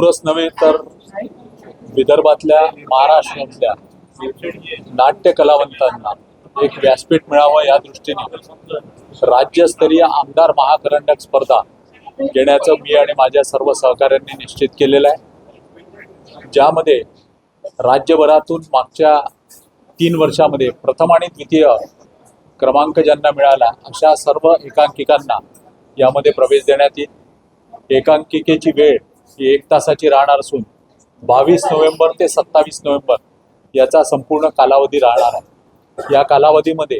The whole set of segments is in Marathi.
नागपूरच नव्हे तर विदर्भातल्या महाराष्ट्रातल्या नाट्य कलावंतांना एक व्यासपीठ मिळावं या दृष्टीने राज्यस्तरीय आमदार महाकरंडक स्पर्धा घेण्याचं मी आणि माझ्या सर्व सहकाऱ्यांनी निश्चित केलेलं आहे. ज्यामध्ये राज्यभरातून मागच्या तीन वर्षामध्ये प्रथम आणि द्वितीय क्रमांक ज्यांना मिळाला अशा सर्व एकांकिकांना यामध्ये प्रवेश देण्यात येईल. एकांकिकेची वेळ ही एक तासाची राहणार असून बावीस नोव्हेंबर ते सत्तावीस नोव्हेंबर याचा संपूर्ण कालावधी राहणार आहे. या कालावधीमध्ये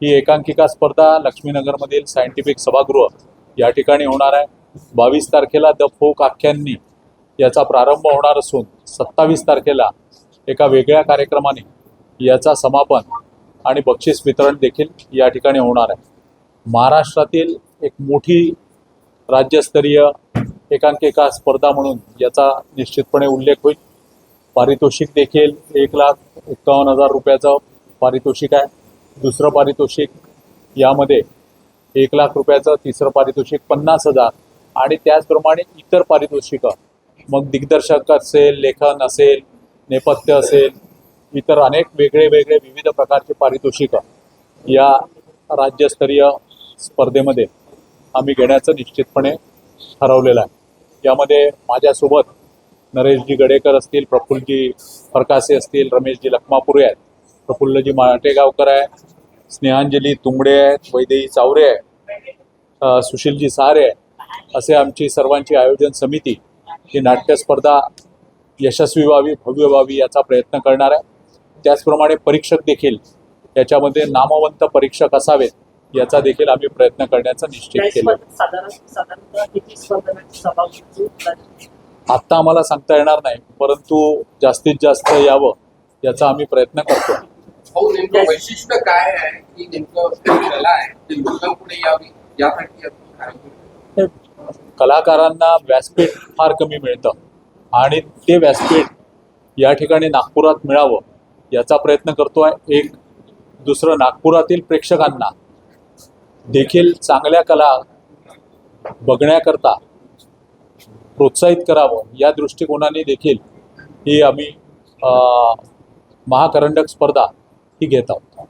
ही एकांकिका स्पर्धा लक्ष्मीनगरमधील सायंटिफिक सभागृह या ठिकाणी होणार आहे. बावीस तारखेला द फोक आख्यांनी याचा प्रारंभ होणार असून सत्तावीस तारखेला एका वेगळ्या कार्यक्रमाने याचा समापन आणि बक्षीस वितरण देखील या ठिकाणी होणार आहे. महाराष्ट्रातील एक मोठी राज्यस्तरीय एकांकिका स्पर्धा म्हणून याचा निश्चितपणे उल्लेख होईल. पारितोषिक देखील एक लाख एक्कावन्न हजार रुपयाचं पारितोषिक आहे. दुसरं पारितोषिक यामध्ये एक लाख रुपयाचं तिसरं पारितोषिक पन्नास हजार आणि त्याचप्रमाणे इतर पारितोषिकं. मग दिग्दर्शक असेल लेखन असेल नेपथ्य असेल इतर अनेक वेगळे वेगळे विविध प्रकारचे पारितोषिकं या राज्यस्तरीय स्पर्धेमध्ये आम्ही घेण्याचं निश्चितपणे ठरवलेला आहे. यामध्ये माझ्यासोबत नरेशजी गडेकर असतील प्रफुल्लजी फरकासे असतील रमेशजी लखमापुरे आहेत प्रफुल्लजी माटेगावकर आहे स्नेहांजली तुंबडे आहेत वैदेही चावरे आहे सुशीलजी सारे आहे. असे आमची सर्वांची आयोजन समिती ही नाट्यस्पर्धा यशस्वी व्हावी भव्य व्हावी याचा प्रयत्न करणार आहे. त्याचप्रमाणे परीक्षक देखील याच्यामध्ये नामवंत परीक्षक असावेत. याचा देखील आम्ही प्रयत्न करण्याचं निश्चित या केलं. आत्ता आम्हाला सांगता येणार नाही परंतु जास्तीत जास्त यावं याचा आम्ही प्रयत्न करतो. नेमकं वैशिष्ट्य काय आहे? की नेमकं यावी? यासाठी? कलाकारांना व्यासपीठ फार कमी मिळतं आणि ते व्यासपीठ या ठिकाणी नागपुरात मिळावं याचा प्रयत्न करतो आहे एक दुसरं नागपुरातील प्रेक्षकांना. देखील चांगल्या कला बघण्याकरता प्रोत्साहित करावं या दृष्टिकोनाने देखील ही आम्ही अं, महाकरंडक स्पर्धा ही घेत आहोत.